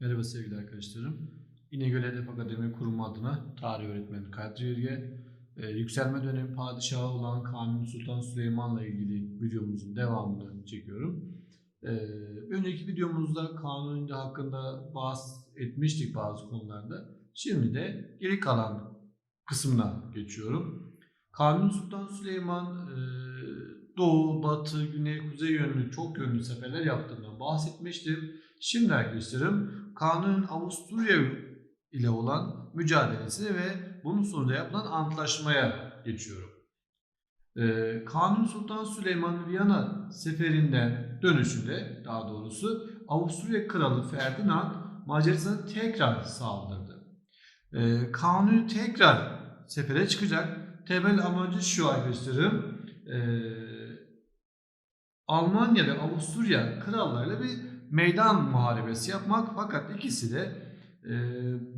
Merhaba sevgili arkadaşlarım. İnegöl Edep Akademi Kurumu adına tarih öğretmeni Kadri Yörge, e, yükselme dönemi padişahı olan Kanuni Sultan Süleyman'la ilgili videomuzun devamını çekiyorum. E, önceki videomuzda Kanuni hakkında bahsetmiştik bazı konularda. Şimdi de geri kalan kısmına geçiyorum. Kanuni Sultan Süleyman e, doğu, batı, güney, kuzey yönlü çok yönlü seferler yaptığından bahsetmiştim. Şimdi arkadaşlarım Kanun'un Avusturya ile olan mücadelesi ve bunun sonunda yapılan antlaşmaya geçiyorum. Ee, Kanuni Sultan Süleyman Viyana seferinden dönüşünde daha doğrusu Avusturya Kralı Ferdinand Macaristan'a tekrar saldırdı. Ee, Kanuni tekrar sefere çıkacak. Temel amacı şu arkadaşlarım. Ee, Almanya ve Avusturya krallarıyla bir meydan muharebesi yapmak fakat ikisi de e,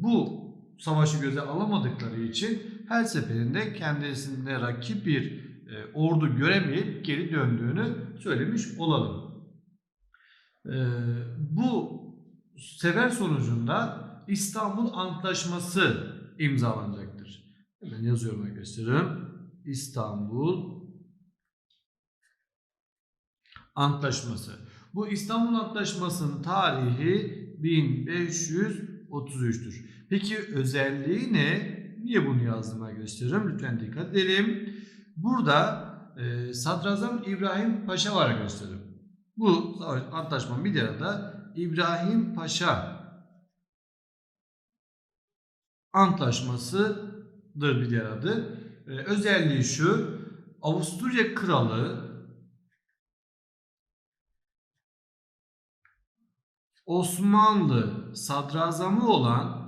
bu savaşı göze alamadıkları için her seferinde kendisinde rakip bir e, ordu göremeyip geri döndüğünü söylemiş olalım. E, bu sefer sonucunda İstanbul Antlaşması imzalanacaktır. Hemen yazıyorum arkadaşlarım. İstanbul Antlaşması. Bu İstanbul Antlaşması'nın tarihi 1533'tür. Peki özelliği ne? Niye bunu yazdım arkadaşlarım? Lütfen dikkat edelim. Burada e, Sadrazam İbrahim Paşa var arkadaşlarım. Bu antlaşmanın bir adı İbrahim Paşa Antlaşması'dır bir diğer adı. E, özelliği şu. Avusturya Kralı Osmanlı sadrazamı olan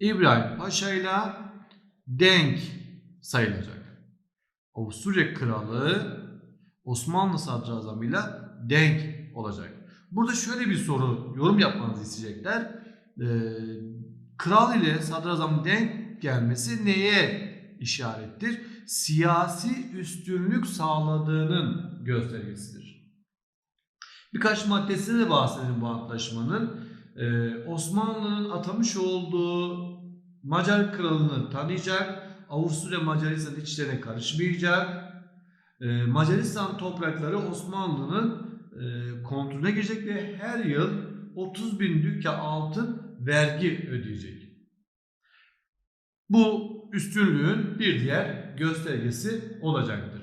İbrahim Paşa ile denk sayılacak. Avusturya Kralı Osmanlı sadrazamıyla denk olacak. Burada şöyle bir soru yorum yapmanızı isteyecekler. Ee, kral ile sadrazamın denk gelmesi neye işarettir? Siyasi üstünlük sağladığının göstergesidir. Birkaç maddesine de bahsedelim bu antlaşmanın. Ee, Osmanlı'nın atamış olduğu Macar kralını tanıyacak, Avusturya Macaristan içlerine karışmayacak, ee, Macaristan toprakları Osmanlı'nın e, kontrolüne girecek ve her yıl 30 bin dükka altın vergi ödeyecek. Bu üstünlüğün bir diğer göstergesi olacaktır.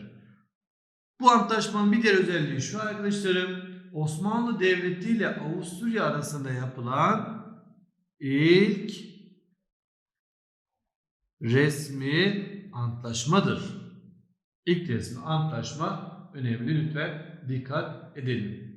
Bu antlaşmanın bir diğer özelliği şu arkadaşlarım. Osmanlı Devleti ile Avusturya arasında yapılan ilk resmi antlaşmadır. İlk resmi antlaşma önemli lütfen dikkat edelim.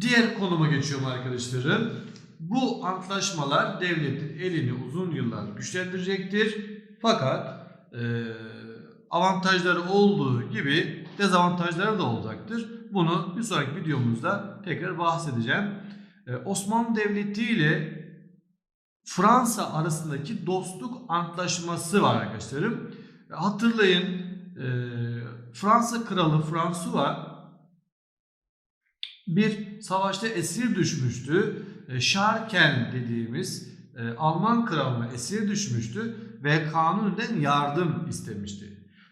Diğer konuma geçiyorum arkadaşlarım. Bu antlaşmalar devletin elini uzun yıllar güçlendirecektir. Fakat eee avantajları olduğu gibi dezavantajları da olacaktır. Bunu bir sonraki videomuzda tekrar bahsedeceğim. Ee, Osmanlı Devleti ile Fransa arasındaki dostluk antlaşması var arkadaşlarım. E, hatırlayın e, Fransa kralı François bir savaşta esir düşmüştü. E, Şarken dediğimiz Alman kralına esir düşmüştü ve Kanuni'den yardım istemişti.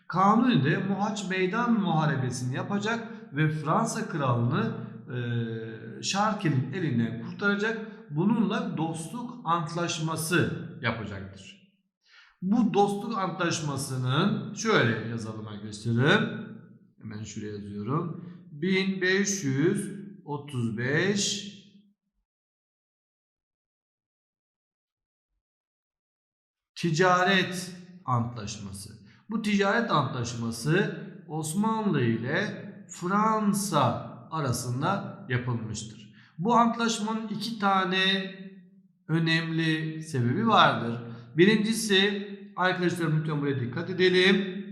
Kanuni de Muhaç Meydan Muharebesini yapacak ve Fransa kralını e, Şarkel'in elinden kurtaracak. Bununla dostluk antlaşması yapacaktır. Bu dostluk antlaşmasının şöyle yazalım arkadaşlarım. Hemen şuraya yazıyorum. 1535 ticaret antlaşması. Bu ticaret antlaşması Osmanlı ile Fransa arasında yapılmıştır. Bu antlaşmanın iki tane önemli sebebi vardır. Birincisi arkadaşlar lütfen buraya dikkat edelim.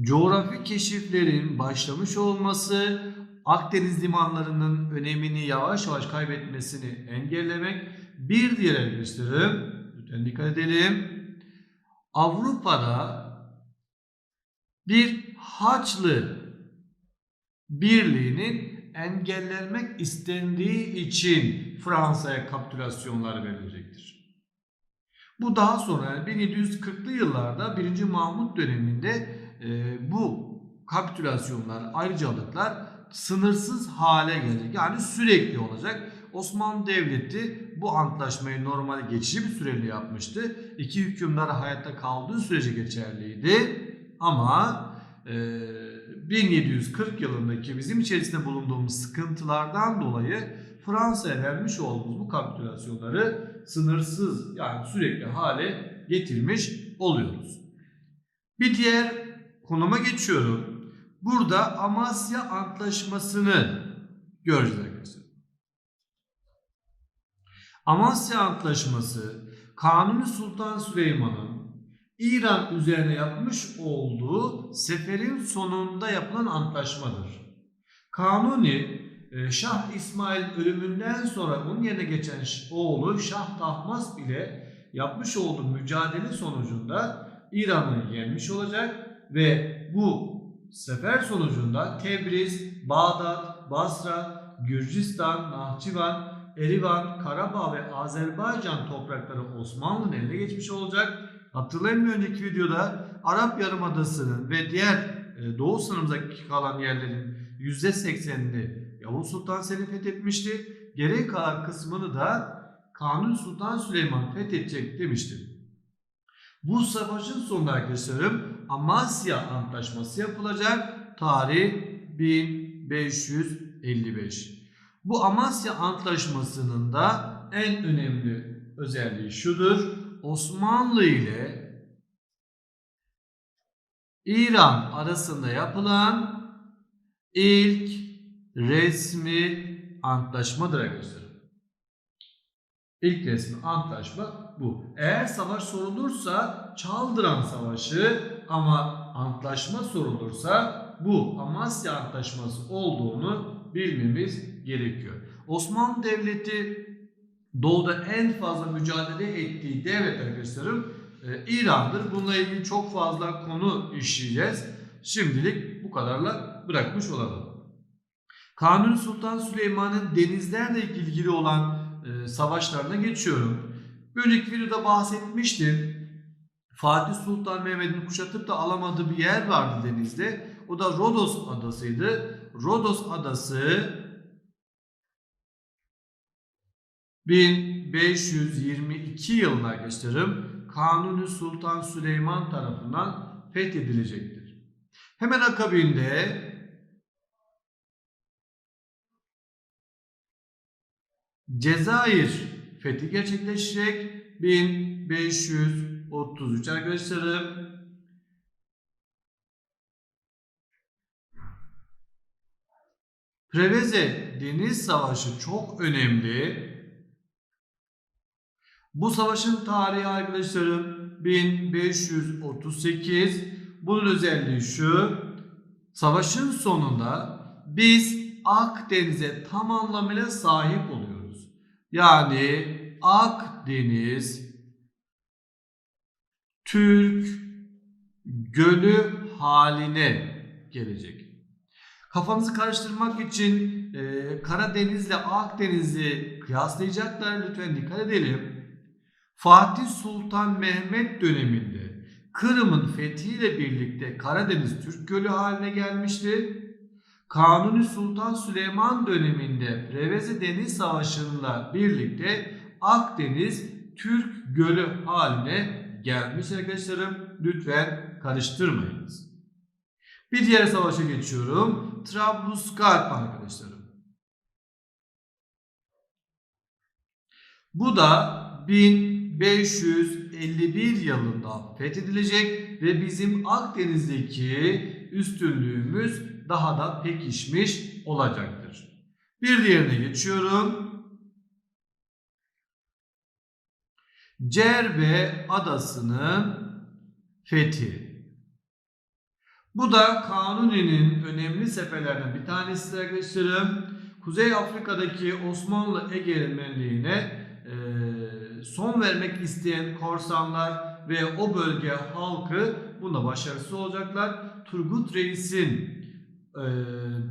Coğrafi keşiflerin başlamış olması Akdeniz limanlarının önemini yavaş yavaş kaybetmesini engellemek. Bir diğer arkadaşlarım Lütfen dikkat edelim. Avrupa'da bir Haçlı birliğinin engellenmek istendiği için Fransa'ya kapitülasyonlar verilecektir. Bu daha sonra yani 1740'lı yıllarda 1. Mahmut döneminde e, bu kapitülasyonlar, ayrıcalıklar sınırsız hale gelecek. Yani sürekli olacak. Osmanlı Devleti bu antlaşmayı normal geçici bir süreli yapmıştı. İki hükümdar hayatta kaldığı sürece geçerliydi. Ama e, 1740 yılındaki bizim içerisinde bulunduğumuz sıkıntılardan dolayı Fransa'ya vermiş olduğumuz bu kapitülasyonları sınırsız yani sürekli hale getirmiş oluyoruz. Bir diğer konuma geçiyorum. Burada Amasya Antlaşması'nı göreceğiz. Amasya Antlaşması Kanuni Sultan Süleyman'ın İran üzerine yapmış olduğu seferin sonunda yapılan antlaşmadır. Kanuni e, Şah İsmail ölümünden sonra onun yerine geçen oğlu Şah Tahmasp ile yapmış olduğu mücadele sonucunda İran'ı yenmiş olacak ve bu sefer sonucunda Tebriz, Bağdat, Basra, Gürcistan, Nahçıvan, Erivan, Karabağ ve Azerbaycan toprakları Osmanlı'nın eline geçmiş olacak. Hatırlayın bir önceki videoda Arap Yarımadası'nın ve diğer e, doğu sınırımızdaki kalan yerlerin %80'ini Yavuz Sultan Selim fethetmişti. Geri kalan kısmını da Kanuni Sultan Süleyman fethedecek demişti. Bu savaşın sonunda arkadaşlarım Amasya Antlaşması yapılacak. Tarih 1555. Bu Amasya Antlaşması'nın da en önemli özelliği şudur. Osmanlı ile İran arasında yapılan ilk resmi antlaşmadır arkadaşlar. İlk resmi antlaşma bu. Eğer savaş sorulursa Çaldıran Savaşı ama antlaşma sorulursa bu Amasya Antlaşması olduğunu bilmemiz gerekiyor. Osmanlı Devleti doğuda en fazla mücadele ettiği devlet arkadaşlarım e, İran'dır. Bununla ilgili çok fazla konu işleyeceğiz. Şimdilik bu kadarla bırakmış olalım. Kanuni Sultan Süleyman'ın denizlerle ilgili olan e, savaşlarına geçiyorum. Önceki videoda bahsetmiştim. Fatih Sultan Mehmet'in kuşatıp da alamadığı bir yer vardı denizde. O da Rodos adasıydı. Rodos adası 1522 yılında arkadaşlarım Kanuni Sultan Süleyman tarafından fethedilecektir. Hemen akabinde Cezayir fethi gerçekleşecek 1533 arkadaşlarım. Preveze Deniz Savaşı çok önemli. Bu savaşın tarihi arkadaşlarım 1538. Bunun özelliği şu. Savaşın sonunda biz Akdeniz'e tam anlamıyla sahip oluyoruz. Yani Akdeniz Türk gölü haline gelecek. Kafanızı karıştırmak için e, Karadeniz ile Akdeniz'i kıyaslayacaklar. Lütfen dikkat edelim. Fatih Sultan Mehmet döneminde Kırım'ın fethiyle birlikte Karadeniz Türk Gölü haline gelmişti. Kanuni Sultan Süleyman döneminde Preveze Deniz Savaşı'nla birlikte Akdeniz Türk Gölü haline gelmiş arkadaşlarım. Lütfen karıştırmayınız. Bir diğer savaşa geçiyorum. Trablusgarp arkadaşlarım. Bu da 1551 yılında fethedilecek ve bizim Akdeniz'deki üstünlüğümüz daha da pekişmiş olacaktır. Bir diğerine geçiyorum. Cerbe adasının fethi. Bu da Kanuni'nin önemli seferlerinden bir tanesi arkadaşlarım. Kuzey Afrika'daki Osmanlı egemenliğine e, son vermek isteyen korsanlar ve o bölge halkı bunda başarısız olacaklar. Turgut Reis'in e,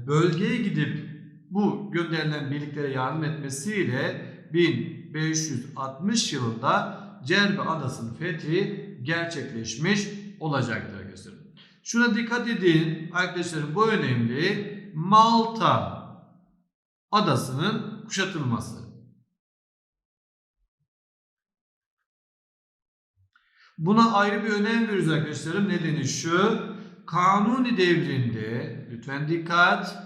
bölgeye gidip bu gönderilen birliklere yardım etmesiyle 1560 yılında Cerbe Adası'nın fethi gerçekleşmiş olacaktır. Şuna dikkat edin arkadaşlarım bu önemli. Malta adasının kuşatılması. Buna ayrı bir önem veriyoruz arkadaşlarım. Nedeni şu. Kanuni devrinde lütfen dikkat.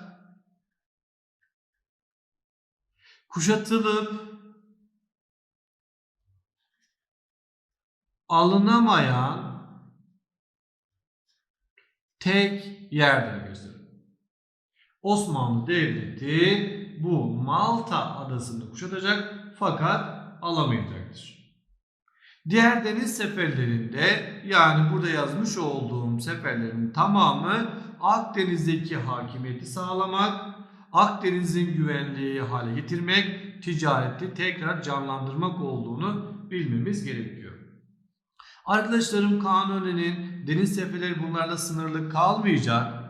Kuşatılıp alınamayan tek yerdir arkadaşlar. Osmanlı Devleti bu Malta adasını kuşatacak fakat alamayacaktır. Diğer deniz seferlerinde yani burada yazmış olduğum seferlerin tamamı Akdeniz'deki hakimiyeti sağlamak, Akdeniz'in güvenliği hale getirmek, ticareti tekrar canlandırmak olduğunu bilmemiz gerekiyor. Arkadaşlarım Kanuni'nin deniz seferleri bunlarla sınırlı kalmayacak.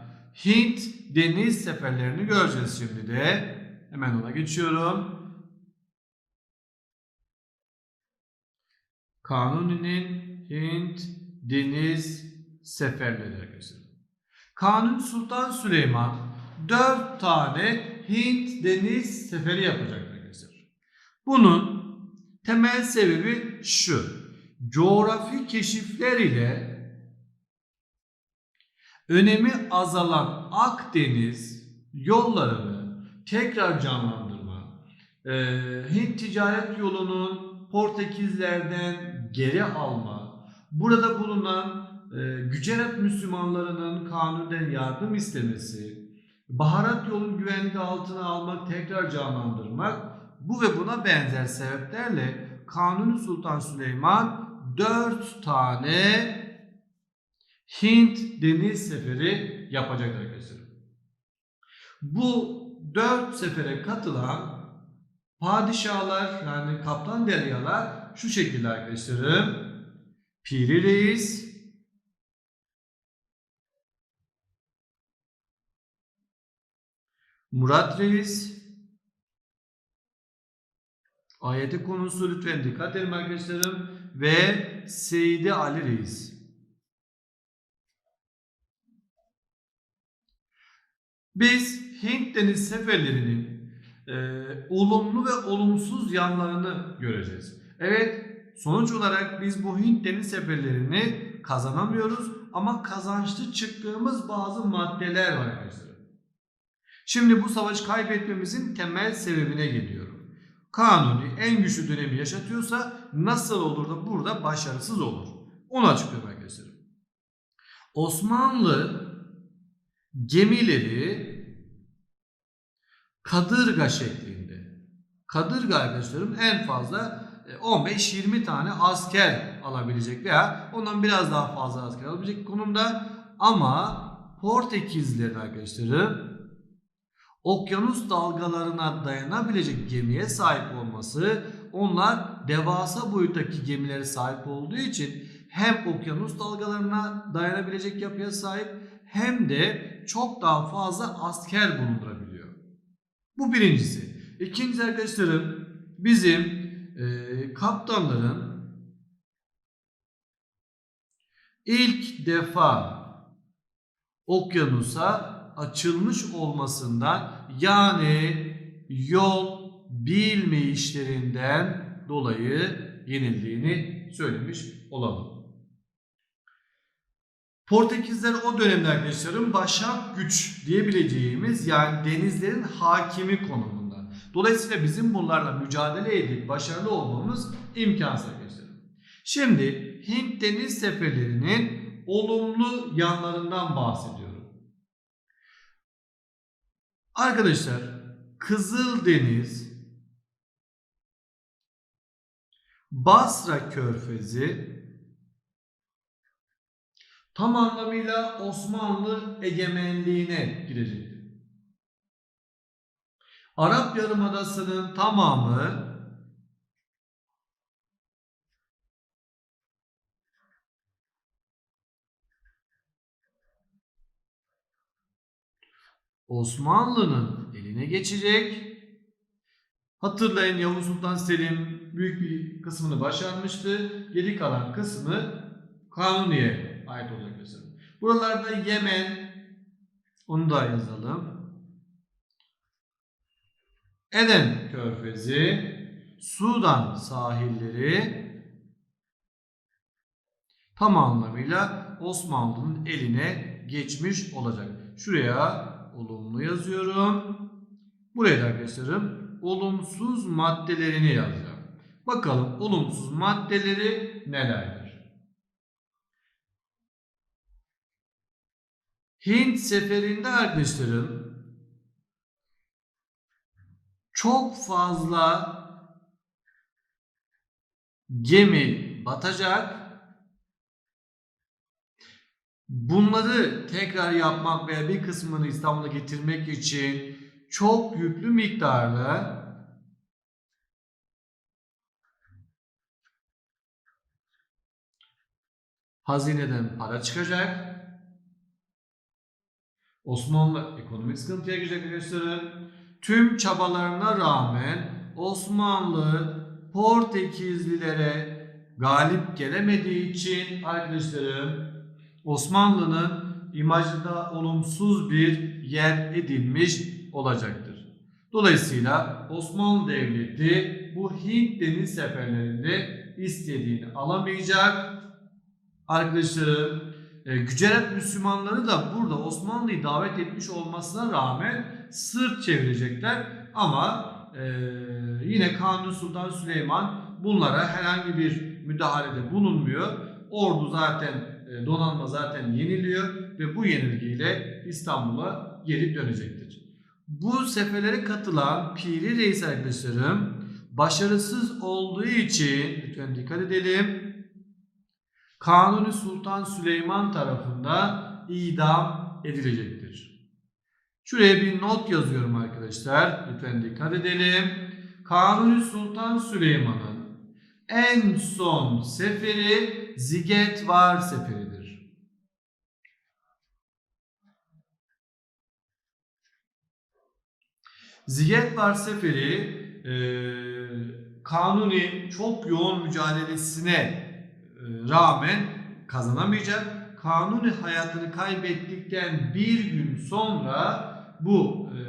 Hint deniz seferlerini göreceğiz şimdi de. Hemen ona geçiyorum. Kanuni'nin Hint deniz seferleri arkadaşlar. Kanuni Sultan Süleyman 4 tane Hint deniz seferi yapacak arkadaşlar. Bunun temel sebebi şu. Coğrafi keşifler ile önemi azalan Akdeniz yollarını tekrar canlandırma, e, Hint ticaret yolunun Portekizlerden geri alma, burada bulunan e, Gücerat Müslümanlarının kanundan yardım istemesi, baharat yolun güvenlik altına almak, tekrar canlandırmak bu ve buna benzer sebeplerle Kanuni Sultan Süleyman 4 tane Hint deniz seferi yapacak arkadaşlar. Bu 4 sefere katılan padişahlar yani kaptan deryalar şu şekilde arkadaşlarım. Piri Reis, Murat Reis, ayeti konusu lütfen dikkat edin arkadaşlarım ve Seydi Ali Reis. Biz Hint deniz seferlerinin e, olumlu ve olumsuz yanlarını göreceğiz. Evet sonuç olarak biz bu Hint deniz seferlerini kazanamıyoruz ama kazançlı çıktığımız bazı maddeler var arkadaşlar. Şimdi bu savaşı kaybetmemizin temel sebebine geliyorum. Kanuni en güçlü dönemi yaşatıyorsa nasıl olur da burada başarısız olur? Onu açıklıyorum arkadaşlar. Osmanlı gemileri kadırga şeklinde. Kadırga arkadaşlarım en fazla 15-20 tane asker alabilecek veya ondan biraz daha fazla asker alabilecek konumda ama Portekizlerin arkadaşlarım okyanus dalgalarına dayanabilecek gemiye sahip olması onlar devasa boyuttaki gemilere sahip olduğu için hem okyanus dalgalarına dayanabilecek yapıya sahip hem de çok daha fazla asker bulundurabiliyor. Bu birincisi. İkincisi arkadaşlarım bizim e, kaptanların ilk defa okyanusa açılmış olmasından yani yol bilmeyişlerinden dolayı yenildiğini söylemiş olalım. Portekizler o dönemde arkadaşlarım başak güç diyebileceğimiz yani denizlerin hakimi konumunda. Dolayısıyla bizim bunlarla mücadele edip başarılı olmamız imkansız arkadaşlar. Şimdi Hint deniz seferlerinin olumlu yanlarından bahsediyorum. Arkadaşlar Kızıldeniz, Basra Körfezi tam anlamıyla Osmanlı egemenliğine girecektir. Arap Yarımadası'nın tamamı Osmanlı'nın eline geçecek. Hatırlayın Yavuz Sultan Selim büyük bir kısmını başarmıştı. Geri kalan kısmı Kanuni'ye ait olacak arkadaşlar. Buralarda Yemen onu da yazalım. Eden Körfezi, Sudan sahilleri tam anlamıyla Osmanlı'nın eline geçmiş olacak. Şuraya olumlu yazıyorum. Buraya da arkadaşlarım olumsuz maddelerini yazacağım. Bakalım olumsuz maddeleri nelerdir? Hint seferinde arkadaşlarım çok fazla gemi batacak. Bunları tekrar yapmak veya bir kısmını İstanbul'a getirmek için çok yüklü miktarda hazineden para çıkacak. Osmanlı ekonomik sıkıntıya girecek arkadaşlar. Tüm çabalarına rağmen Osmanlı Portekizlilere galip gelemediği için arkadaşlarım Osmanlı'nın imajında olumsuz bir yer edinmiş olacaktır. Dolayısıyla Osmanlı Devleti bu Hint deniz seferlerinde istediğini alamayacak. Arkadaşlarım e, Güceret Müslümanları da burada Osmanlı'yı davet etmiş olmasına rağmen sırt çevirecekler ama e, yine Kanuni Sultan Süleyman bunlara herhangi bir müdahalede bulunmuyor. Ordu zaten e, donanma zaten yeniliyor ve bu yenilgiyle İstanbul'a geri dönecektir. Bu seferlere katılan Piri Reis arkadaşlarım başarısız olduğu için lütfen dikkat edelim. Kanuni Sultan Süleyman tarafından idam edilecektir. Şuraya bir not yazıyorum arkadaşlar. Lütfen dikkat edelim. Kanuni Sultan Süleyman'ın en son seferi Zigetvar seferidir. Zigetvar seferi e, Kanuni çok yoğun mücadelesine e, rağmen kazanamayacak. Kanuni hayatını kaybettikten bir gün sonra bu e,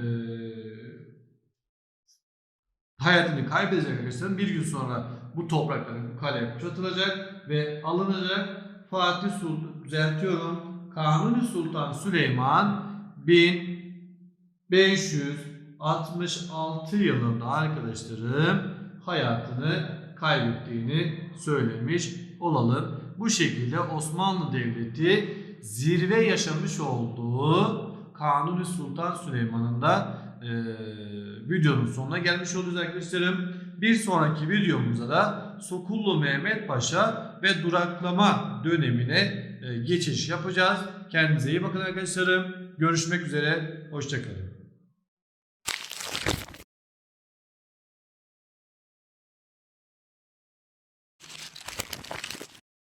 hayatını kaybedecek arkadaşlar. Bir gün sonra bu topraklar bu kale kuşatılacak ve alınacak. Fatih Sultan düzeltiyorum. Kanuni Sultan Süleyman 1566 yılında arkadaşlarım hayatını kaybettiğini söylemiş olalım. Bu şekilde Osmanlı Devleti zirve yaşamış olduğu Kanuni Sultan Süleyman'ın da e, videonun sonuna gelmiş olacağız arkadaşlarım. Bir sonraki videomuzda da Sokullu Mehmet Paşa ve duraklama dönemine e, geçiş yapacağız. Kendinize iyi bakın arkadaşlarım. Görüşmek üzere. Hoşçakalın.